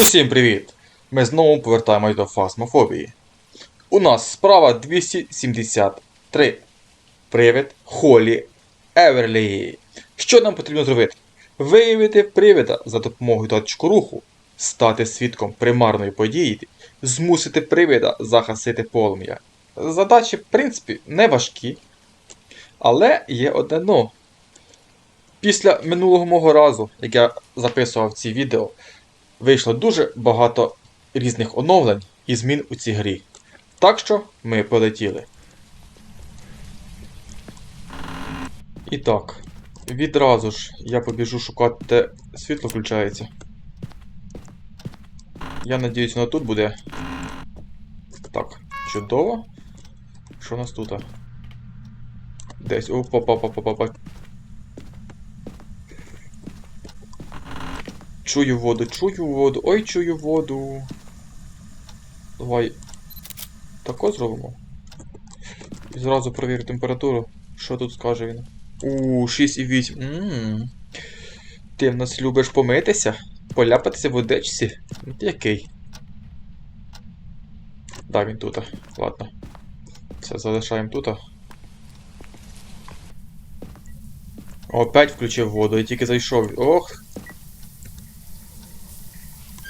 Усім привіт! Ми знову повертаємось до фасмофобії. У нас справа 273. Привид Холі Еверлі. Що нам потрібно зробити? Виявити привида за допомогою датчику руху, стати свідком примарної події, змусити привида загасити полум'я. Задачі, в принципі, не важкі. Але є одне но. Після минулого мого разу, як я записував ці відео, вийшло дуже багато різних оновлень і змін у цій грі. Так що ми полетіли. І так, відразу ж я побіжу шукати, де світло включається. Я надіюсь, воно тут буде. Так, чудово. Що у нас тут? Десь. Опа-па-па-па-па. Чую воду, чую воду, ой, чую воду. Давай. Тако зробимо. І зразу перевірю температуру. Що тут скаже він? У, 6,8. Ммм. Ти в нас любиш помитися? Поляпатися в ти який? Да, він тут. Ладно. Все, залишаємо тут. Опять включив воду, я тільки зайшов. Ох,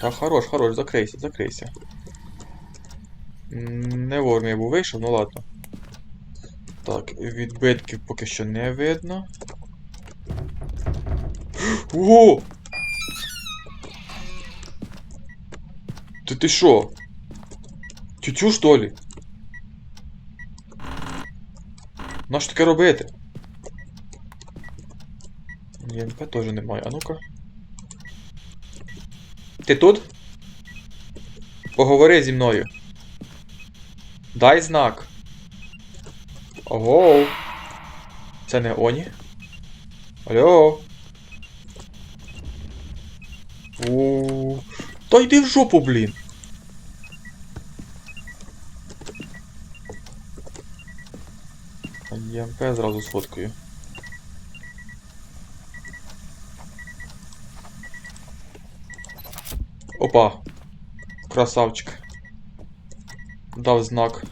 та хорош, хорош, закрийся, закрийся. Не вовремя я був вийшов, ну ладно. Так, відбитків поки що не видно. Ого! Ти ти що? Тютю, що ли? Нащо таке робити? ЄМП теж немає, а ну-ка. Ти тут? Поговори зі мною. Дай знак. Ого. Це не Оні? Алло. У. Та йди в жопу, блін. ЄМП зразу сфоткаю. Опа. Красавчик. Дав знак.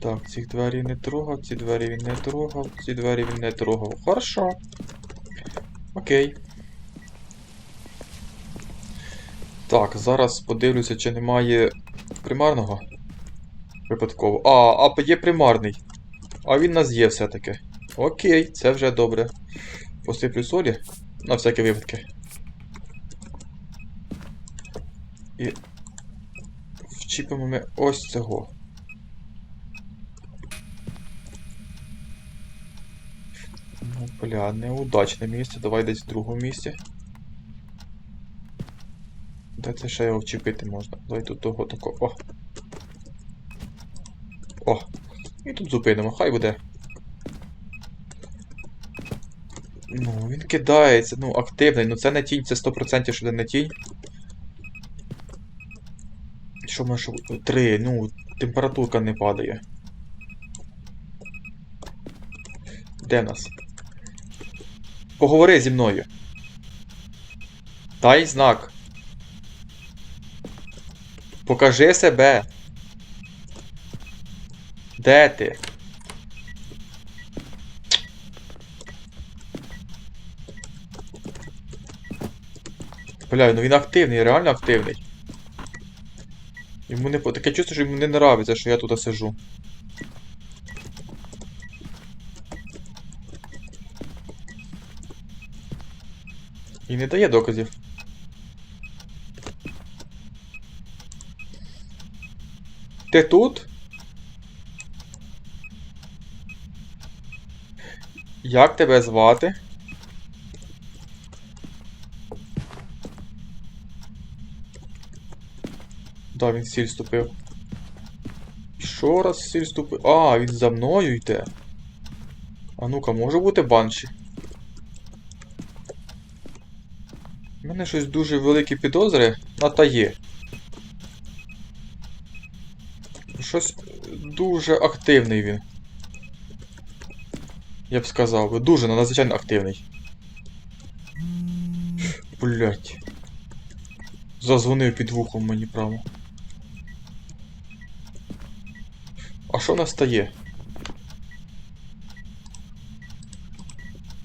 Так, ці двері не трогав, ці двері він не трогав, ці двері він не трогав. Хорошо. Окей. Так, зараз подивлюся, чи немає примарного. Випадково. А, а є примарний. А він нас є все-таки. Окей, це вже добре. Посиплю солі. На всякі випадки. І вчіпимо ми ось цього. Ну, бля, неудачне місце. Давай десь в другому місці. Де це ще його вчепити можна? Давай тут того такого. О! О! І тут зупинимо, хай буде. Ну, він кидається, ну, активний, ну це не тінь, це 100% що не тінь. Що ми що? Три, ну, температурка не падає. Де нас? Поговори зі мною. Дай знак. Покажи себе. Де ти? Бля, ну він активний, реально активний. Йому не таке чувство, що йому не нравиться, що я тут сижу. І не дає доказів. Ти тут? Як тебе звати? Да, він сіль ступив. Що раз сіль ступив? А, він за мною йде. А ну-ка, може бути банші? У мене щось дуже великі підозри на та є. Щось дуже активний він. Я б сказав, би, дуже надзвичайно активний. Блять. Зазвонив під вухом мені право. А що в нас стає?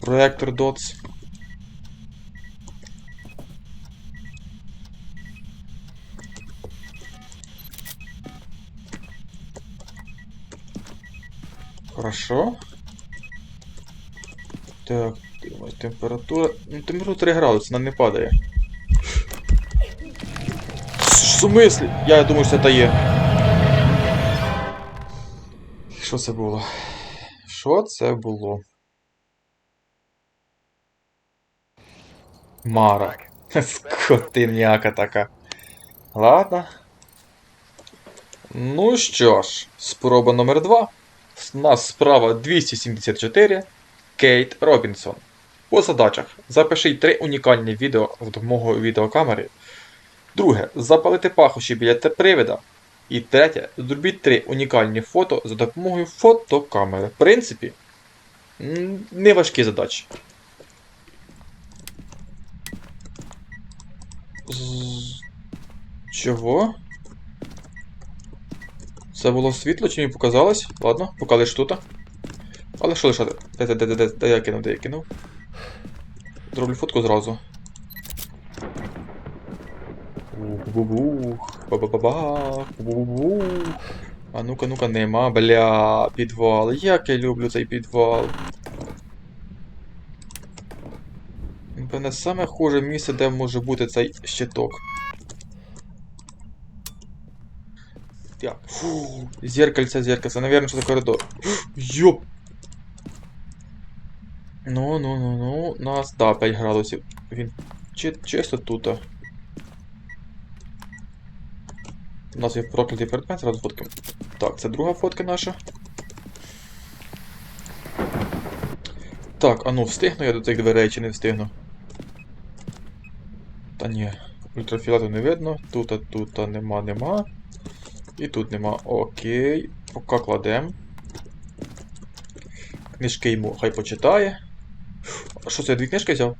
Проектор DOTS. Хорошо. Так, температура. Ну, температура 3 градуси, вона не падає. В смислі? Я думаю, що це є. Що це було? Що це було? Мара. Скотиняка така. Ладно. Ну що ж, спроба номер 2. У нас справа 274. Кейт Робінсон. По задачах. Запишіть три унікальні відео за допомогою відеокамери. Друге. Запалити пахощі біля привида. І третє. Зробіть три унікальні фото за допомогою фотокамери. В принципі, м, не важкі задачі. Чого? Це було світло, чи мені показалось? Ладно, поки лиш тут. Але що лишати? Де, де, де, де, де, я кинув, де я кинув? Зроблю фотку зразу. Ух-бу-бух, ба-ба-ба-ба. А ну-ка, ну-ка, нема, бля, підвал. Як я люблю цей підвал. Напевне, саме хуже місце, де може бути цей щиток. Так. Фу, зеркальце, зеркальце. Наверное, що це коридор. Йоп. Ну, ну, ну, ну. Нас, да, 5 градусів. Він чи, чисто тут. У нас є проклятий предмет, зразу фоткаємо. Так, це друга фотка наша. Так, а ну встигну я до цих дверей чи не встигну? Та ні, ультрафіолету не видно. Тут, а тут а нема, нема. І тут нема. Окей. Поки кладем. Книжки йому хай почитає. А що це, я дві книжки взяв?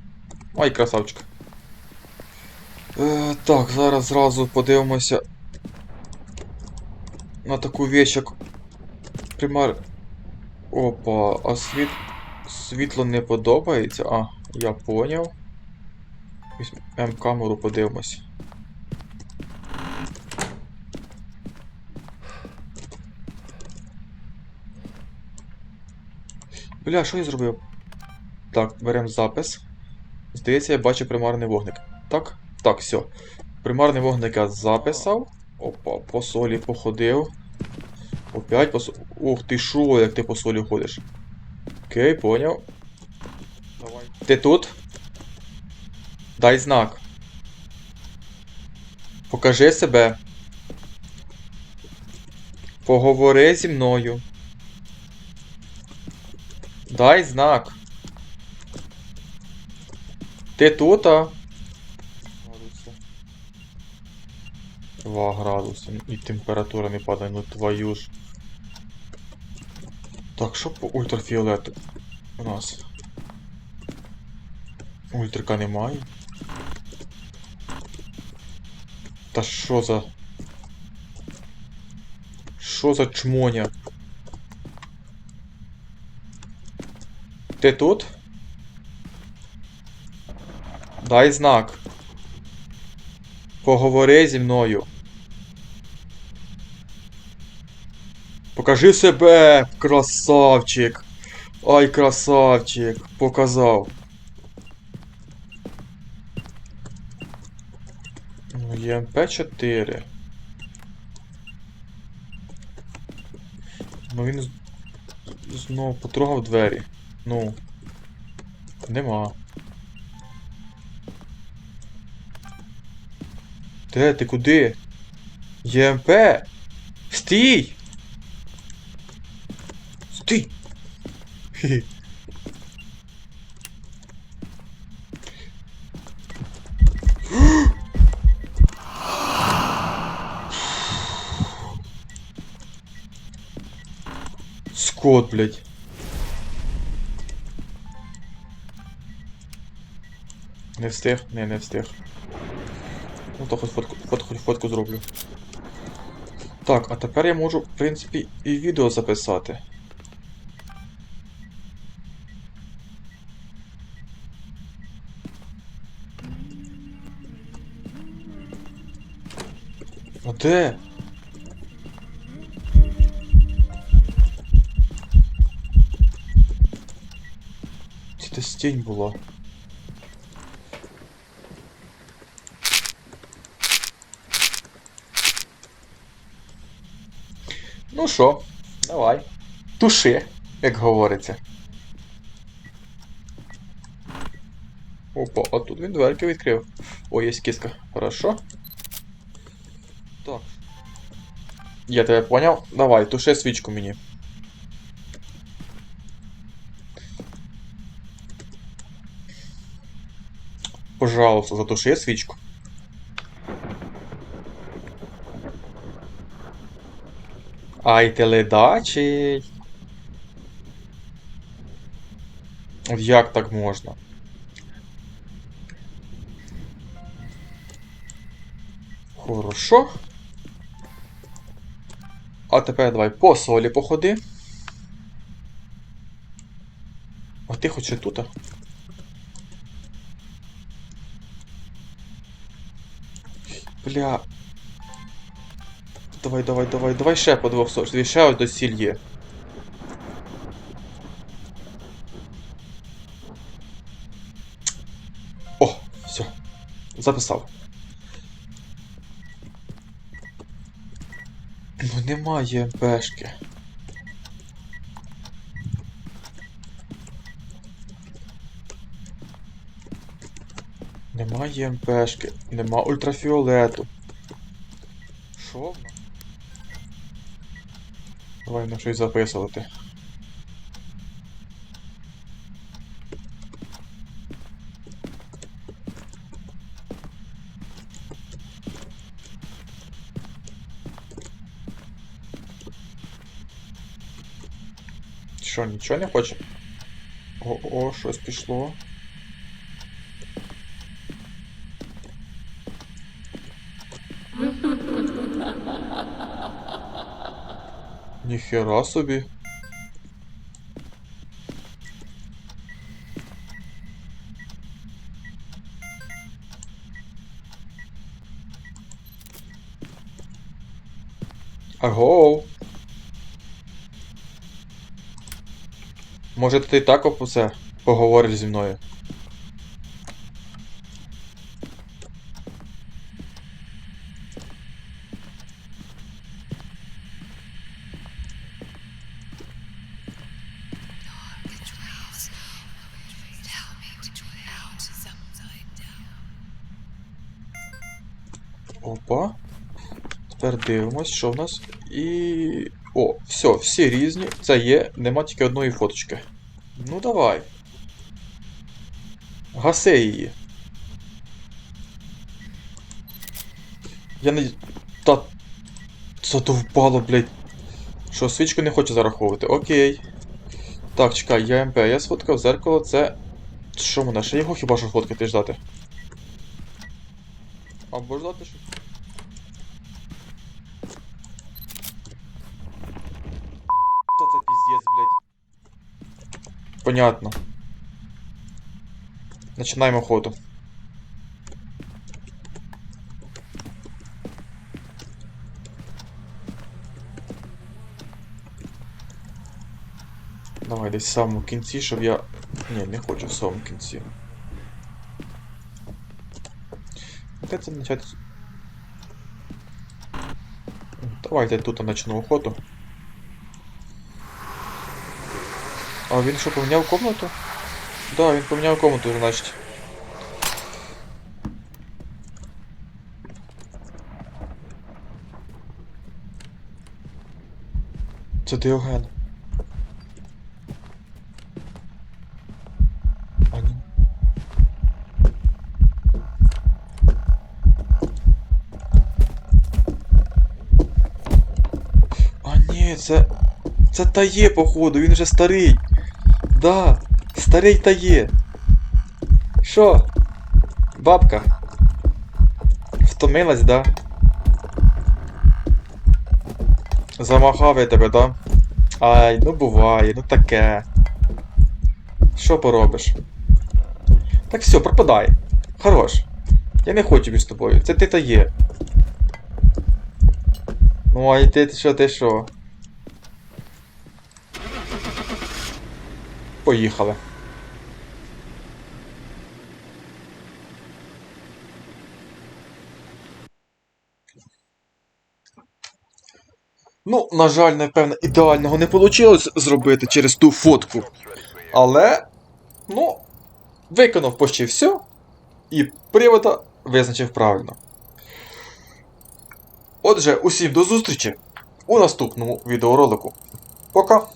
Ай, красавчик. Е, так, зараз зразу подивимося на таку вещь, як примар. Опа, а світ... світло не подобається. А, я поняв. Візьмемо камеру, подивимось. Бля, що я зробив? Так, беремо запис. Здається, я бачу примарний вогник. Так? Так, все. Примарний вогник я записав. Опа, по солі походив. Опять посол. Ух ти шо, як ти по солі ходиш. Окей, поняв. Давай. Ти тут? Дай знак. Покажи себе. Поговори зі мною. Дай знак. Ти тут, а? Градуси. 2 градуси. І температура не падає, ну твою ж. Так, що по ультрафіолету у нас? Ультрика немає. Та що за. Що за чмоня? Ти тут? Дай знак. Поговори зі мною. Покажи себе, красавчик. Ай, красавчик. Показав. Ну, ЄМП-4. Ну він знову потрогав двері. Ну. Нема. Де ти куди? ЄМП! Стій! Скот, блядь. Не встиг? Не, не встиг. Ну то хоч фотку, фотку, фотку зроблю. Так, а тепер я можу, в принципі, і відео записати. Де? Це десь тінь була. Ну що, давай. Туши, як говориться. Опа, а тут він дверки відкрив. О, є киска. Хорошо. Я тебе поняв. Давай, туши свічку мені. Пожалуйста, затуши свічку. Ай, ти. Як так можна? Хорошо. А тепер давай по солі походи. А ти хоч і тут? Бля. Давай, давай, давай, давай ще по двох сош. Дві ще ось до сіль є. О, все. Записав. Ну немає МПшки. Немає МПшки, нема ультрафіолету. Що? Давай на щось записувати. Що, нічого не хоче? О, о, щось пішло. Ніхера собі. Може ти так опусе поговориш зі мною? Опа. Тепер дивимось, що в нас. І. О, все, всі різні. Це є, нема тільки одної фоточки. Ну давай. Гаси її. Я не. Та. Задовбало, блядь. Що, свічку не хочу зараховувати. Окей. Так, чекай, я МП, я сфоткав зеркало, це. Що мене? Ще його хіба що фоткати ждати? Або ждати що. Та це піздець, блядь. Понятно. Начинаємо охоту. Давай десь в самому кінці, щоб я. Ні, не хочу в самому кінці. Де це почати? Давайте тут начну охоту. А він що, поміняв комнату? Да, він поміняв комнату, значить. Це ні, це. Це тає, походу, він вже старий. Да, старий тає. Що? Бабка? Втомилась, да? Замахав я тебе, да? Ай, ну буває, ну таке. Що поробиш? Так все, пропадай. Хорош. Я не хочу з тобою. Це ти та є. Ну, а й ти що, ти що? Поїхали. Ну, на жаль, напевно, ідеального не вийшло зробити через ту фотку. Але, ну, виконав почти все. І привода визначив правильно. Отже, усім до зустрічі у наступному відеоролику. Пока!